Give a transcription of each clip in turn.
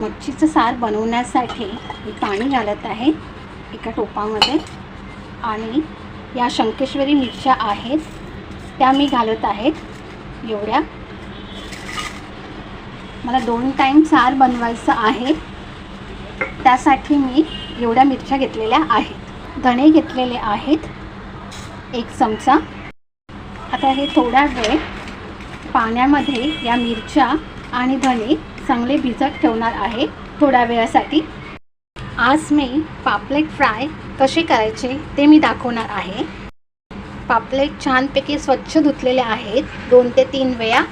मच्छीचं सार बनवण्यासाठी मी पाणी घालत आहे एका टोपामध्ये. आणि या शंकेश्वरी मिरच्या आहेत त्या मी घालत आहेत एवढ्या. मला दोन टाईम सार बनवायचं आहे. त्यासाठी मी एवढ्या मिरच्या घेतलेल्या आहेत. धणे घेतलेले आहेत एक चमचा. आता हे थोडा वेळ पाण्यामध्ये या मिरच्या आणि धणे चांगले भिजत ठेवणार आहे थोड्या वेळासाठी. आज मी पापलेट फ्राय कसे करायचे ते मी दाखवणार आहे. पापलेट छानपैकी स्वच्छ धुतलेले आहेत दोन ते तीन वेळा.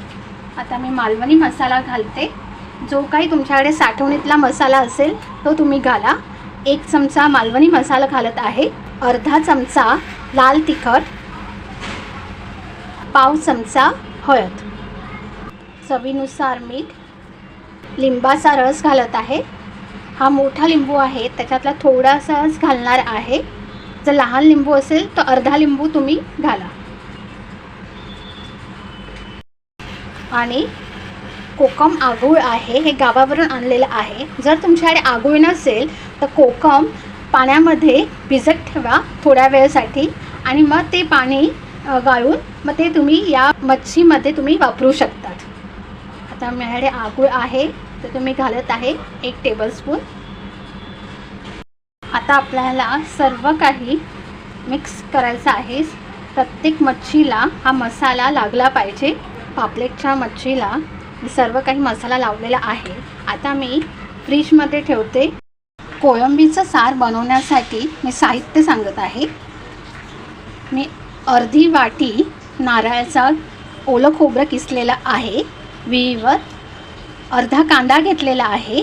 आता मी मालवणी मसाला घालते. जो काही तुमच्याकडे साठवणीतला मसाला असेल तो तुम्ही घाला. एक चमचा मालवणी मसाला घालत आहे अर्धा चमचा लाल तिखट पाव चमचा हळद. चवीनुसार मीठ लिंबाचा रस घालत आहे. हा मोठा लिंबू आहे त्याच्यातला थोडासाच घालणार आहे. जर लहान लिंबू असेल तर अर्धा लिंबू तुम्ही घाला. आणि कोकम आगूळ आहे हे गावावरून आणलेलं आहे. जर तुमच्याकडे आगूळ नसेल तर कोकम पाण्यामध्ये भिजत ठेवा थोड्या वेळेसाठी. आणि मग ते पाणी गाळून मग ते तुम्ही या मच्छीमध्ये तुम्ही वापरू शकतात. आता माझ्याकडे आगूळ आहे तर तुम्ही घालत आहे एक टेबलस्पून आता आपल्याला सर्व काही मिक्स करायचं आहे. प्रत्येक मच्छीला हा मसाला लागला पाहिजे. पापलेटच्या मच्छीला सर्व काही मसाला लावलेला आहे. आता मी फ्रीजमध्ये ठेवते. कोळंबीचं सार बनवण्यासाठी मी साहित्य सांगत आहे. मी अर्धी वाटी नारळाचा ओलं खोबरं किसलेलं आहे. विहीवर अर्धा कांदा घेतलेला आहे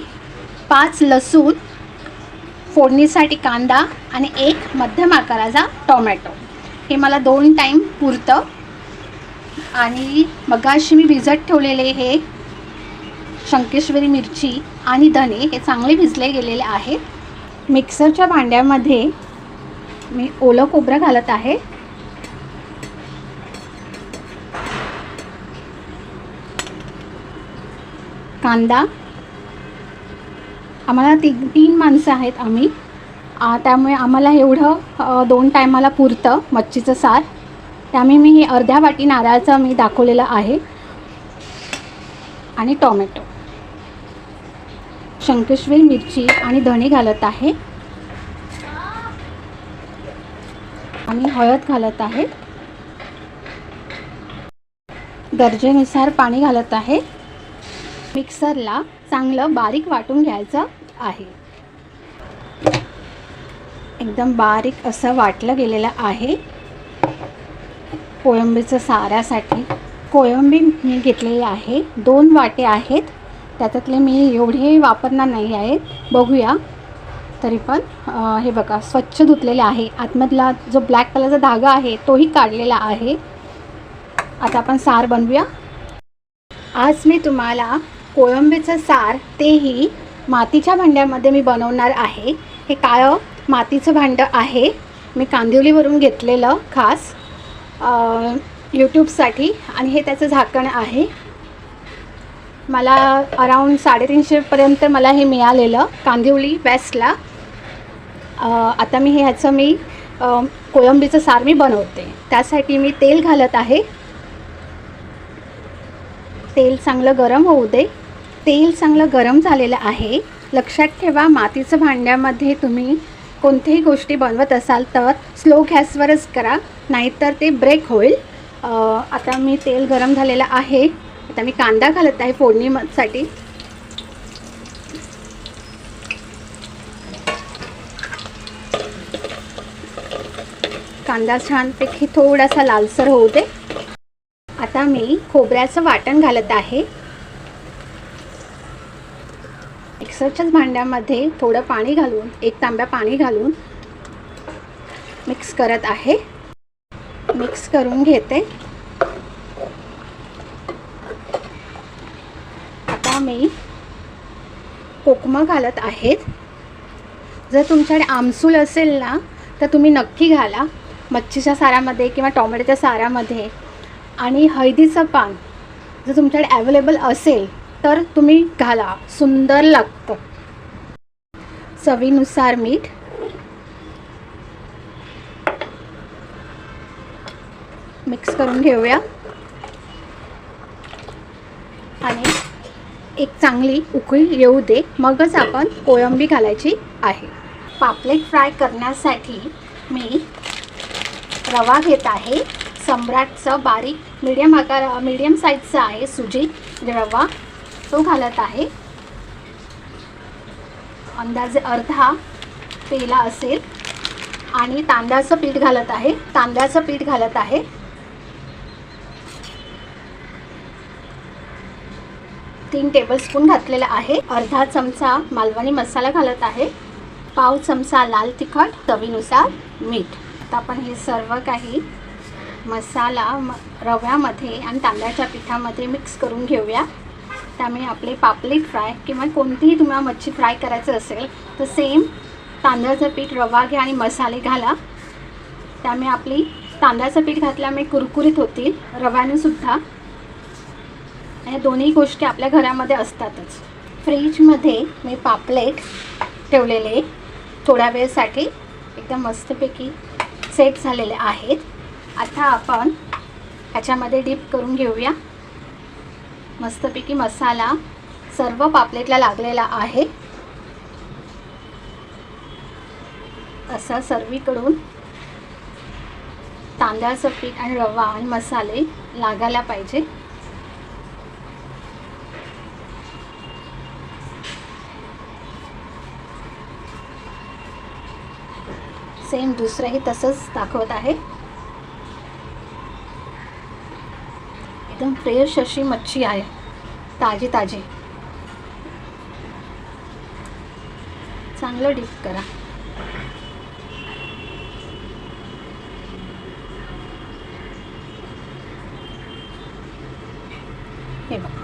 पाच लसूण फोडणीसाठी कांदा आणि एक मध्यम आकाराचा टोमॅटो. हे मला दोन टाईम पुरतं. आणि मगाशी मी भिजत ठेवलेले हे शंकेश्वरी मिरची आणि धने हे चांगले भिजले गेलेले आहेत. मिक्सरच्या भांड्यामध्ये मी ओलं खोबरं घालत आहे. कांदा. आम्हाला ती तीन माणसं आहेत आम्ही. त्यामुळे आम्हाला एवढं दोन टायमाला पुरतं मच्छीचं सार. त्यामुळे मी हे अर्ध्या वाटी नारळाचं मी दाखवलेलं आहे. आणि टॉमॅटो. शंकेश्वरी मिरची आणि धणे घालत आहे. आणि हळद घालत आहे. गरजेनुसार पाणी घालत आहे. मिक्सरला चांगलं बारीक वाटून घ्यायचं आहे. एकदम बारीक असं वाटलं गेलेलं आहे. कोळंबीचं साऱ्यासाठी. कोळंबी मी घेतलेली आहे. दोन वाटे आहेत. त्याच्यातले मी एवढे वापरणार नाही आहेत. बघूया. तरी पण हे बघा स्वच्छ धुतलेले आहे. आतमधला जो ब्लॅक कलरचा धागा आहे तोही काढलेला आहे. आता आपण सार बनवूया. आज मी तुम्हाला कोळंबीचं सार तेही मातीच्या भांड्यामध्ये मी बनवणार आहे. हे काळं हो? मातीचं भांडं आहे. मी कांदिवलीवरून घेतलेलं खास यूट्यूबसाठी आणि हे त्याचं झाकण आहे. मला अराऊंड साडेतीनशेपर्यंत मला हे मिळालेलं कांदिवली वेस्टला आता मी हे ह्याचं मी कोळंबीचं सार मी बनवते. त्यासाठी मी तेल घालत आहे. तेल चांगलं गरम होऊ दे. तेल चांगलं गरम झालेलं आहे. लक्षात ठेवा मातीचं भांड्यामध्ये तुम्ही कोणत्याही गोष्टी बनवत असाल तर स्लो गॅसवरच करा नाहीतर ते ब्रेक होईल. आता मी तेल गरम झालेलं आहे. आता मी कांदा घालत आहे फोडणीसाठी. कांदा छानपैकी थोडासा लालसर होऊ दे. आता मी खोबऱ्याचं वाटण घालत आहे. मिक्सरच्याच भांड्यामध्ये थोडं पाणी घालून एक तांब्या पाणी घालून मिक्स करत आहे. मिक्स करून घेते. आता मी कोकमं घालत आहेत. जर तुमच्याकडे आमसूल असेल ना तर तुम्ही नक्की घाला. मच्छीच्या सारामध्ये किंवा टोमॅटोच्या सारामध्ये. आणि हळदीचं पान जर तुमच्याकडे अवेलेबल असेल तर तुम्ही घाला. सुंदर लागतं. चवीनुसार मीठ. मिक्स करून घेऊया. आणि एक चांगली उकळी येऊ दे. मगच आपण कोळंबी घालायची आहे. पापलेट फ्राय करण्यासाठी मी रवा घेत आहे. सम्राटचं बारीक मीडियम आकार मीडियम साईजचा आहे सुजी रवा. तो घालत आहे. अंदाजे अर्धा पेला असेल. आणि तांदळाचं पीठ घालत आहे. तांदळाचं पीठ घालत आहे. तीन टेबलस्पून घातलेला आहे. अर्धा चमचा मालवणी मसाला घालत आहे. पाव चमचा लाल तिखट चवीनुसार मीठ. आता आपण हे सर्व काही मसाला म रव्यामध्ये आणि तांदळाच्या पिठामध्ये मिक्स करून घेऊया. त्यामुळे आपले पापलेट फ्राय किंवा कोणतीही तुम्हाला मच्छी फ्राय करायचं असेल तर सेम तांदळाचं पीठ रवा घ्या आणि मसाले घाला. त्यामुळे आपली तांदळाचं पीठ घातल्यामुळे कुरकुरीत होतील रव्याने सुद्धा. या दोन्ही गोष्टी आपल्या घरामध्ये असतातच. फ्रीजमध्ये मी पापलेट ठेवलेले थोड्या वेळसाठी एकदम मस्तपैकी सेट झालेले आहेत. आता आपण ह्याच्यामध्ये डीप करून घेऊया. मस्तपैकी मसाला सर्व पापलेटला लागलेला आहे. असा सर्वीकडून तांदळाचं पीठ आणि रवा आणि मसाले लागायला पाहिजे. सेम दुसरंही तसंच दाखवत आहे. एकदम फ्रेश अशी मच्छी आहे. ताजी ताजी. चांगलं डीप करा. हे बघा.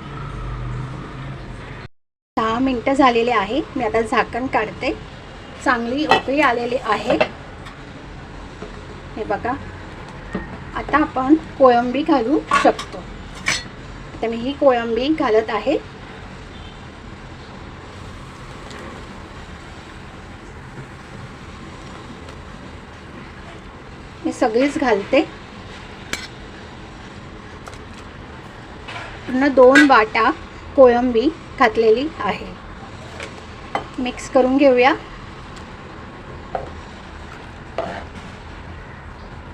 दहा मिनटं झालेले आहे मी आता झाकण काढते. चांगली उकळी आलेली आहे. हे बघा. आता आपण कोळंबी घालू शकतो. आता मी ही कोळंबी घालत आहे. मी सगळीच घालते. पूर्ण दोन वाटा कोळंबी घातलेली आहे. मिक्स करून घेऊया.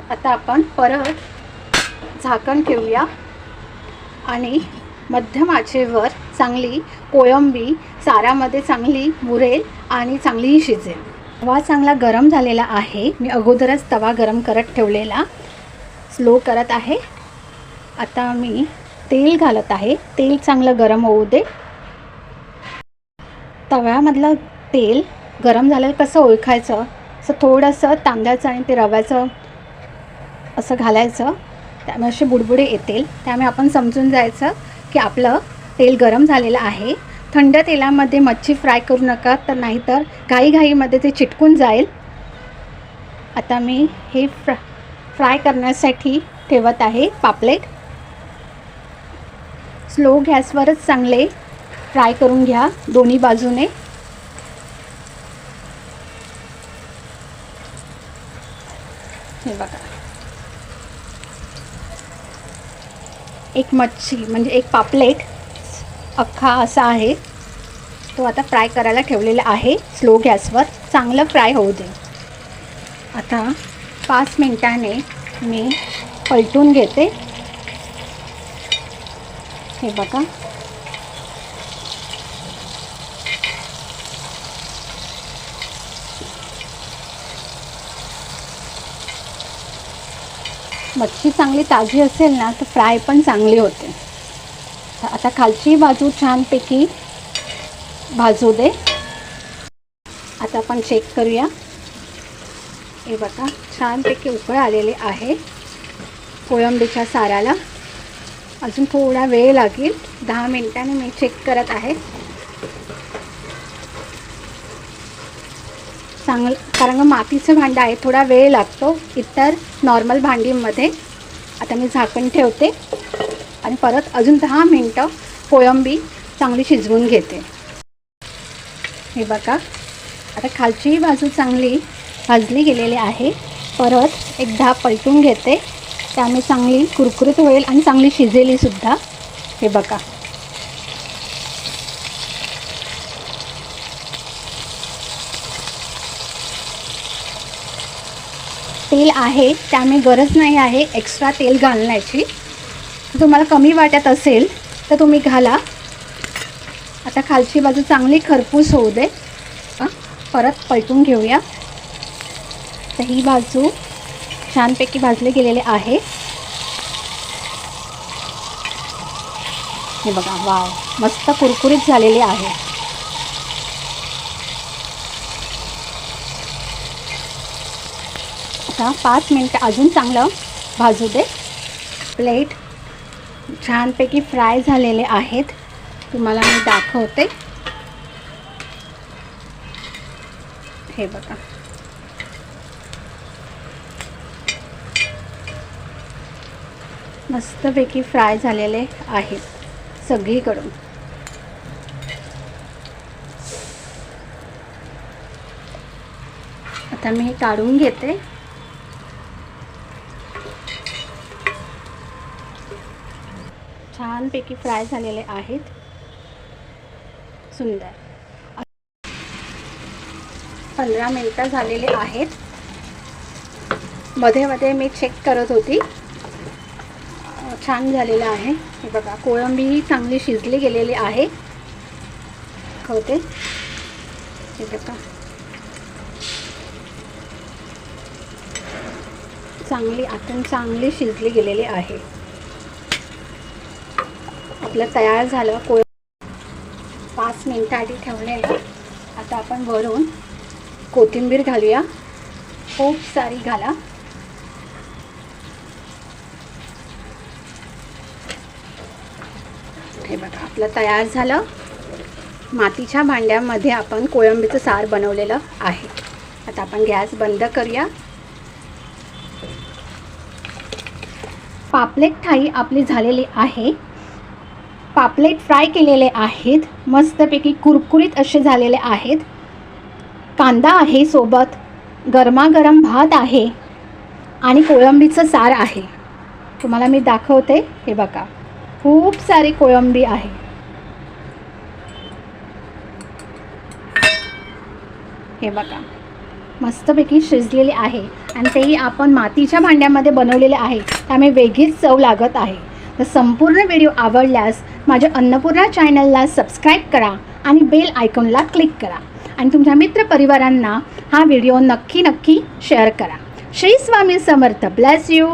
आता आपण परत झाकण ठेवूया. आणि मध्यम आचेवर चांगली कोळंबी सारामध्ये चांगली मुरेल आणि चांगलीही शिजेल. तवा चांगला गरम झालेला आहे. मी अगोदरच तवा गरम करत ठेवलेला. स्लो करत आहे. आता मी तेल घालत आहे. तेल चांगलं गरम होऊ दे. तव्यामधलं तेल गरम झालेलं कसं ओळखायचं? असं थोडंसं तांदळाचं आणि ते रव्याचं असं घालायचं. त्यामुळे असे बुडबुडे येतील. त्यामुळे आपण समजून जायचं की आपलं तेल गरम झालेलं आहे. थंड तेलामध्ये मच्छी फ्राय करू नका तर नाहीतर घाईघाईमध्ये ते चिटकून जाईल. आता मी हे फ्रा फ्राय करण्यासाठी ठेवत आहे पापलेट. स्लो गॅसवरच चांगले फ्राय करून घ्या दोन्ही बाजूने. हे बघा. एक मच्छी म्हणजे एक पापलेट अख्खा असा आहे. तो आता फ्राय करायला ठेवलेला आहे स्लो गॅसवर. चांगलं फ्राय होऊ दे. आता पाच मिनटाने मी पलटून घेते. हे बघा. मच्छी चांगली ताजी असेल ना तर फ्राय पण चांगली होते. तर आता खालची बाजू छानपैकी भाजू दे. आता आपण चेक करूया. हे बघा छानपैकी उकळ आलेली आहे कोळंबीच्या साराला. अजून थोडा वेळ लागेल दहा मिनिटांनी मी चेक करत आहे. चांगलं कारण का मातीचं भांडं आहे थोडा वेळ लागतो. इतर नॉर्मल भांडीमध्ये. आता मी झाकण ठेवते. आणि परत अजून दहा मिनटं कोळंबी चांगली शिजवून घेते. हे बघा. आता खालचीही बाजू चांगली भाजली गेलेली आहे. परत एकदा पलटून घेते. त्यामुळे चांगली कुरकुरीत होईल आणि चांगली शिजेलीसुद्धा हे बघा. तेल आहे त्यामुळे गरज नाही आहे एक्स्ट्रा तेल घालण्याची. तुम्हाला कमी वाटत असेल तर तुम्ही घाला. आता खालची बाजू चांगली खरपूस होऊ दे. परत पलटून घेऊया. तर ही बाजू छानपैकी भाजले गेलेले आहे. हे बघा वाव मस्त कुरकुरीत झालेली आहे. आता पाच मिनटं अजून चांगलं भाजू दे. प्लेट छानपैकी फ्राय झालेले आहेत. तुम्हाला मी दाखवते. हे बघा. मस्तपैकी फ्राय झालेले आहेत सगळीकडून. आता मी हे काढून घेते. छानपैकी फ्राय झालेले आहेत. सुंदर. पंधरा मिनटं झालेले आहेत. मध्ये मध्ये मी चेक करत होती. छान झालेलं आहे. हे बघा कोळंबी चांगली शिजली गेलेली आहे. होते हे बघा. चांगली आतून चांगली शिजली गेलेली आहे. आपलं तयार झालं कोळ पाच मिनटं आधी ठेवलेलं आता आपण वरून कोथिंबीर घालूया. खूप सारी घाला. हे बघा आपलं तयार झालं. मातीच्या भांड्यामध्ये आपण कोळंबीचं सार बनवलेलं आहे. आता आपण गॅस बंद करूया. पापलेट थाळी आपली झालेली आहे. पापलेट फ्राय केलेले आहेत. मस्तपैकी कुरकुरीत असे झालेले आहेत. कांदा आहे सोबत. गरमागरम भात आहे. आणि कोळंबीचं सार आहे. तुम्हाला मी दाखवते. हे बघा. खूप सारी कोळंबी आहे. हे बघा. मस्तपैकी शिजलेली आहे. आणि तेही आपण मातीच्या भांड्यामध्ये बनवलेले आहे. त्यामुळे वेगळीच चव लागत आहे. तर संपूर्ण व्हिडिओ आवडल्यास माझ्या अन्नपूर्णा चॅनलला सबस्क्राईब करा आणि बेल आयकॉनला क्लिक करा. आणि तुमच्या मित्रपरिवारांना हा व्हिडिओ नक्की नक्की शेअर करा. श्री स्वामी समर्थ. Bless you